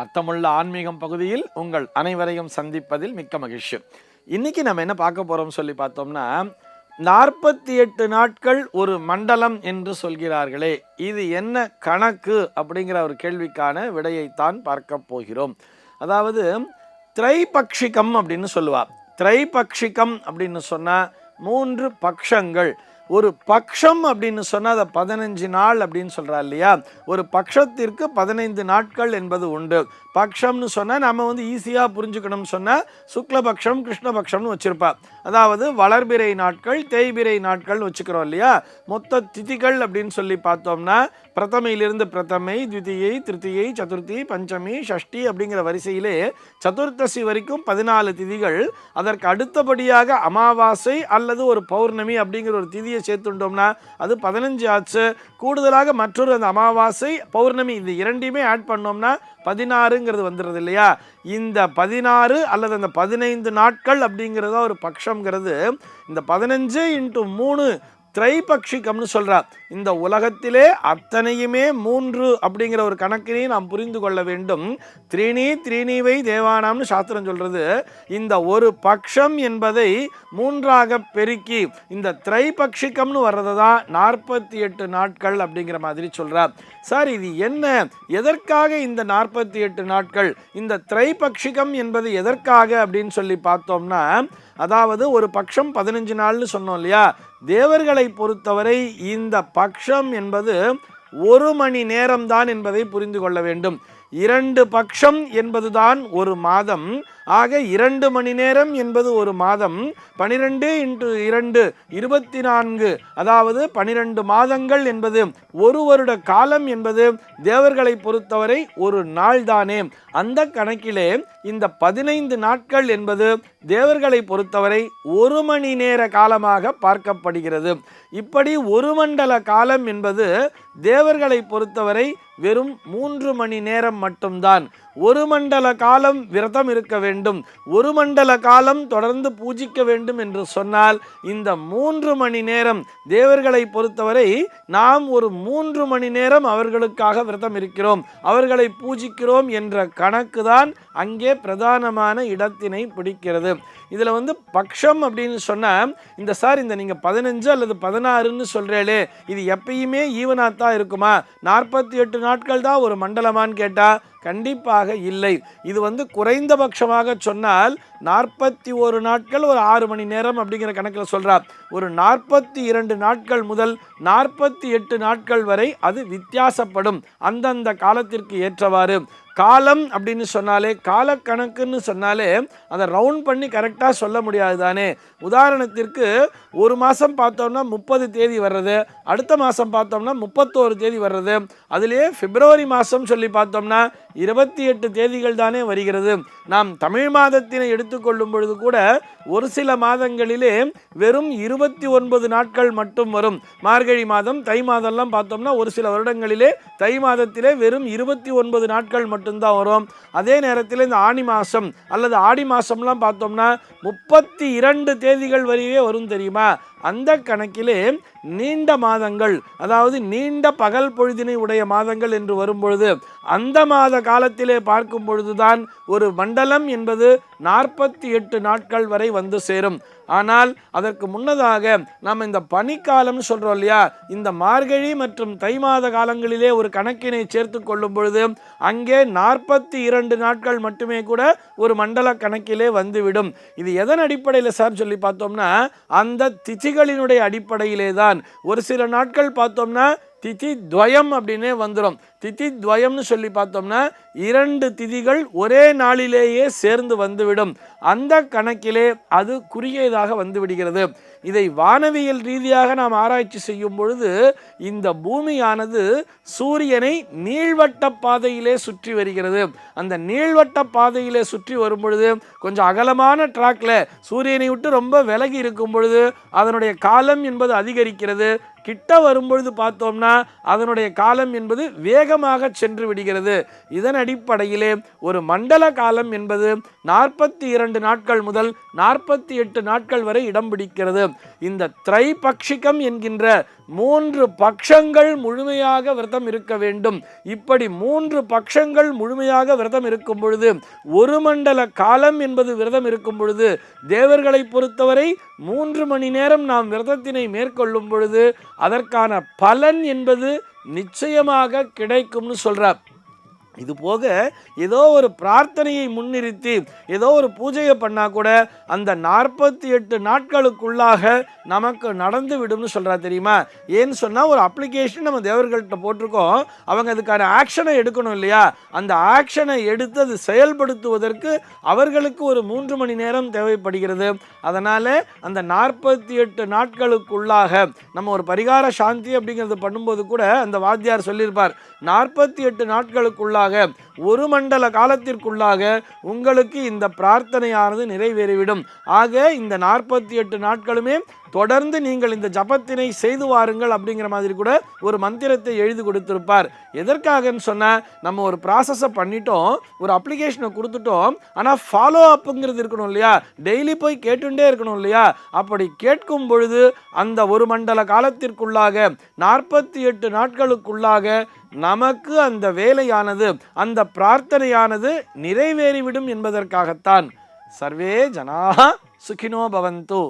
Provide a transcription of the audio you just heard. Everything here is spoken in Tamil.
அர்த்தமுள்ள ஆன்மீகம் பகுதியில் உங்கள் அனைவரையும் சந்திப்பதில் மிக்க மகிழ்ச்சி. இன்றைக்கி நம்ம என்ன பார்க்க போகிறோம்னு சொல்லி பார்த்தோம்னா நாற்பத்தி எட்டு நாட்கள் ஒரு மண்டலம் என்று சொல்கிறார்களே. இது என்ன கணக்கு அப்படிங்கிற ஒரு கேள்விக்கான விடையைத்தான் பார்க்க போகிறோம். அதாவது திரைபக்ஷிகம் அப்படின்னு சொல்லுவார் திரைபக்ஷிகம் அப்படின்னு சொன்னால் மூன்று பக்ஷங்கள். ஒரு பக்ஷம் அப்படின்னு சொன்னால் அதை பதினஞ்சு நாள் அப்படின்னு சொல்கிறா இல்லையா? ஒரு பக்ஷத்திற்கு பதினைந்து நாட்கள் என்பது உண்டு. பக்ஷம்னு சொன்னால் நம்ம வந்து ஈஸியாக புரிஞ்சுக்கணும்னு சொன்னால் சுக்லபக்ஷம் கிருஷ்ணபக்ஷம்னு வச்சுருப்பா. அதாவது வளர்பிறை நாட்கள் தேய்பிறை நாட்கள்னு வச்சுக்கிறோம் இல்லையா? மொத்த திதிகள் அப்படின்னு சொல்லி பார்த்தோம்னா பிரதமையிலிருந்து பிரதமை த்விதியை திருத்தியை சதுர்த்தி பஞ்சமி ஷஷ்டி அப்படிங்கிற வரிசையிலே சதுர்த்தசி வரைக்கும் பதினாலு திதிகள். அதற்கு அடுத்தபடியாக அமாவாசை அல்லது ஒரு பௌர்ணமி அப்படிங்கிற ஒரு திதியை சேர்த்துட்டோம்னா அது பதினஞ்சு ஆச்சு. கூடுதலாக மற்றொரு அந்த அமாவாசை பௌர்ணமி இந்த இரண்டையுமே ஆட் பண்ணோம்னா பதினாறுங்கிறது வந்துடுறது இல்லையா? இந்த பதினாறு அல்லது அந்த பதினைந்து நாட்கள் அப்படிங்கிறத ஒரு வருஷங்கிறது இந்த பதினஞ்சு இன்ட்டு மூணு திரைபக்ஷிகம்னு சொல்கிறார் இந்த உலகத்திலே அத்தனையுமே மூன்று அப்படிங்கிற ஒரு கணக்கினையும் நாம் புரிந்து கொள்ள வேண்டும். த்ரீணி த்ரீணிவை தேவானாம்னு சாஸ்திரம் சொல்றது. இந்த ஒரு பக்ஷம் என்பதை மூன்றாக பெருக்கி இந்த திரைபக்ஷிகம்னு வர்றது தான் நாற்பத்தி எட்டு நாட்கள் அப்படிங்கிற மாதிரி சொல்கிறார் சார் இது என்ன? எதற்காக இந்த நாற்பத்தி எட்டு நாட்கள்? இந்த திரைபக்ஷிகம் என்பது எதற்காக அப்படின்னு சொல்லி பார்த்தோம்னா அதாவது ஒரு பட்சம் பதினஞ்சு நாள்னு சொன்னோம் இல்லையா? தேவர்களை பொறுத்தவரை இந்த பக்ஷம் என்பது ஒரு மணி நேரம்தான் என்பதை புரிந்து கொள்ள வேண்டும். இரண்டு பக்ஷம் என்பதுதான் ஒரு மாதம். ஆக இரண்டு மணி நேரம் என்பது ஒரு மாதம். பனிரெண்டு இன்ட்டு இரண்டு இருபத்தி நான்கு அதாவது பனிரெண்டு மாதங்கள் என்பது ஒரு வருட காலம் என்பது தேவர்களை பொறுத்தவரை ஒரு நாள் தானே அந்த கணக்கிலே இந்த பதினைந்து நாட்கள் என்பது தேவர்களை பொறுத்தவரை ஒரு மணி நேர காலமாக பார்க்கப்படுகிறது. இப்படி ஒரு மண்டல காலம் என்பது தேவர்களை பொறுத்தவரை வெறும் மூன்று மணி நேரம் மட்டும்தான். ஒரு மண்டல காலம் விரதம் இருக்க வேண்டும். ஒரு மண்டல காலம் தொடர்ந்து பூஜிக்க வேண்டும் என்று சொன்னால் இந்த மூன்று மணி நேரம் தேவர்களை பொறுத்தவரை நாம் ஒரு மூன்று மணி நேரம் அவர்களுக்காக விரதம் இருக்கிறோம். அவர்களை பூஜிக்கிறோம் என்ற கணக்கு தான் அங்கே பிரதானமான இடத்தினை பிடிக்கிறது. 지금 இதில் வந்து பக்ஷம் அப்படின்னு சொன்னால் இந்த சார் இந்த நீங்கள் பதினஞ்சு அல்லது பதினாறுன்னு சொல்கிறேளே இது எப்பயுமே ஈவனாக தான் இருக்குமா? நாற்பத்தி எட்டு நாட்கள் தான் ஒரு மண்டலமான்னு கேட்டால் கண்டிப்பாக இல்லை. இது வந்து குறைந்தபட்சமாக சொன்னால் நாற்பத்தி ஒரு நாட்கள் ஒரு ஆறு மணி நேரம் அப்படிங்கிற கணக்கில் சொல்கிறார் ஒரு நாற்பத்தி இரண்டு நாட்கள் முதல் நாற்பத்தி எட்டு நாட்கள் வரை அது வித்தியாசப்படும். அந்தந்த காலத்திற்கு ஏற்றவாறு. காலம் அப்படின்னு சொன்னாலே காலக்கணக்குன்னு சொன்னாலே அதை ரவுண்ட் பண்ணி கரெக்டாக சொல்ல முடியாது தானே. உதாரணத்திற்கு ஒரு மாதம் பார்த்தோம்னா முப்பது தேதி வர்றது அடுத்த மாதம் பார்த்தோம்னா முப்பத்தோரு தேதி வர்றது அதுலேயே பிப்ரவரி மாதம் சொல்லி பார்த்தோம்னா இருபத்தி எட்டு தேதிகள் தானே வருகிறது. நாம் தமிழ் மாதத்தினை எடுத்துக்கொள்ளும் பொழுது கூட ஒரு சில மாதங்களிலே வெறும் இருபத்தி ஒன்பது நாட்கள் மட்டும் வரும். மார்கழி மாதம் தை மாதம்லாம் பார்த்தோம்னா ஒரு சில வருடங்களிலே தை மாதத்திலே வெறும் இருபத்தி ஒன்பது நாட்கள் மட்டும்தான் வரும். அதே நேரத்தில் இந்த ஆணி மாதம் அல்லது ஆடி மாதம்லாம் பார்த்தோம்னா முப்பத்தி இரண்டு தேதிகள் வரையே வரும் தெரியுமா? அந்த கணக்கிலே நீண்ட மாதங்கள் அதாவது நீண்ட பகல் பொழுதினை உடைய மாதங்கள் என்று வரும்பொழுது அந்த மாத காலத்திலே பார்க்கும் பொழுதுதான் ஒரு மண்டலம் என்பது நாற்பத்தி எட்டு நாட்கள் வரை வந்து சேரும். ஆனால் அதற்கு முன்னதாக நாம் இந்த பனிக்காலம்னு சொல்கிறோம் இல்லையா இந்த மார்கழி மற்றும் தை மாத காலங்களிலே ஒரு கணக்கினை சேர்த்து கொள்ளும் பொழுது அங்கே நாற்பத்தி இரண்டு நாட்கள் மட்டுமே கூட ஒரு மண்டல கணக்கிலே வந்துவிடும். இது எதன் அடிப்படையில் சார் சொல்லி பார்த்தோம்னா அந்த திதிகளினுடைய அடிப்படையிலே தான் ஒரு சில நாட்கள் பார்த்தோம்னா திதி துவயம் அப்படின்னே வந்துடும் திதி துவயம்னு சொல்லி பார்த்தோம்னா இரண்டு திதிகள் ஒரே நாளிலேயே சேர்ந்து வந்துவிடும். அந்த கணக்கிலே அது குறுகியதாக வந்து விடுகிறது. இதை வானவியல் ரீதியாக நாம் ஆராய்ச்சி செய்யும் பொழுது இந்த பூமியானது சூரியனை நீள்வட்ட பாதையிலே சுற்றி வருகிறது. அந்த நீள்வட்ட பாதையிலே சுற்றி வரும் பொழுது கொஞ்சம் அகலமான ட்ராக்ல சூரியனை விட்டு ரொம்ப விலகி இருக்கும் பொழுது அதனுடைய காலம் என்பது அதிகரிக்கிறது. கிட்ட வரும்பொழுது பார்த்தோம்னா அதனுடைய காலம் என்பது வேகமாக சென்று விடுகிறது. இதன் அடிப்படையிலே ஒரு மண்டல காலம் என்பது நாற்பத்தி இரண்டு நாட்கள் முதல் நாற்பத்தி எட்டு நாட்கள் வரை இடம் பிடிக்கிறது. இந்த திரைபக்ஷிகம் என்கின்ற மூன்று பக்ஷங்கள் முழுமையாக விரதம் இருக்க வேண்டும். இப்படி மூன்று பக்ஷங்கள் முழுமையாக விரதம் இருக்கும் பொழுது ஒரு மண்டல காலம் என்பது விரதம் இருக்கும் பொழுது தேவர்களை பொறுத்தவரை மூன்று மணி நேரம் நாம் விரதத்தினை மேற்கொள்ளும் பொழுது அதற்கான பலன் என்பது நிச்சயமாக கிடைக்கும்னு சொல்கிறார் இது போக ஏதோ ஒரு பிரார்த்தனையை முன்னிறுத்தி ஏதோ ஒரு பூஜையை பண்ணால் கூட அந்த நாற்பத்தி எட்டு நாட்களுக்குள்ளாக நமக்கு நடந்து விடும்னு சொல்கிறா தெரியுமா? ஏன்னு சொன்னால் ஒரு அப்ளிகேஷன் நம்ம தேவர்கள்ட்ட போட்டிருக்கோம். அவங்க அதுக்கான ஆக்ஷனை எடுக்கணும் இல்லையா? அந்த ஆக்ஷனை எடுத்து அது செயல்படுத்துவதற்கு அவர்களுக்கு ஒரு மூன்று மணி நேரம் தேவைப்படுகிறது. அதனால் அந்த நாற்பத்தி எட்டு நாட்களுக்குள்ளாக நம்ம ஒரு பரிகார சாந்தி அப்படிங்கிறது பண்ணும்போது கூட அந்த வாத்தியார் சொல்லியிருப்பார். நாற்பத்தி எட்டு நாட்களுக்குள்ளாக ஒரு மண்டல காலத்திற்குள்ளாக உங்களுக்கு இந்த பிரார்த்தனையானது நிறைவேறிவிடும். ஆக இந்த நாற்பத்தி எட்டு நாட்களுமே தொடர்ந்து நீங்கள் இந்த ஜபத்தினை செய்து வாருங்கள் அப்படிங்கிற மாதிரி கூட ஒரு மந்திரத்தை எழுதி கொடுத்துருப்பார். எதற்காகன்னு சொன்னால் நம்ம ஒரு ப்ராசஸை பண்ணிட்டோம் ஒரு அப்ளிகேஷனை கொடுத்துட்டோம் ஆனால் ஃபாலோ அப்புங்கிறது இருக்கணும் இல்லையா? டெய்லி போய் கேட்டுட்டே இருக்கணும் இல்லையா? அப்படி கேட்கும் பொழுது அந்த ஒரு மண்டல காலத்திற்குள்ளாக நாற்பத்தி எட்டு நாட்களுக்குள்ளாக நமக்கு அந்த வேலையானது அந்த பிரார்த்தனையானது நிறைவேறிவிடும் என்பதற்காகத்தான். சர்வே ஜனா சுகினோ பவந்து.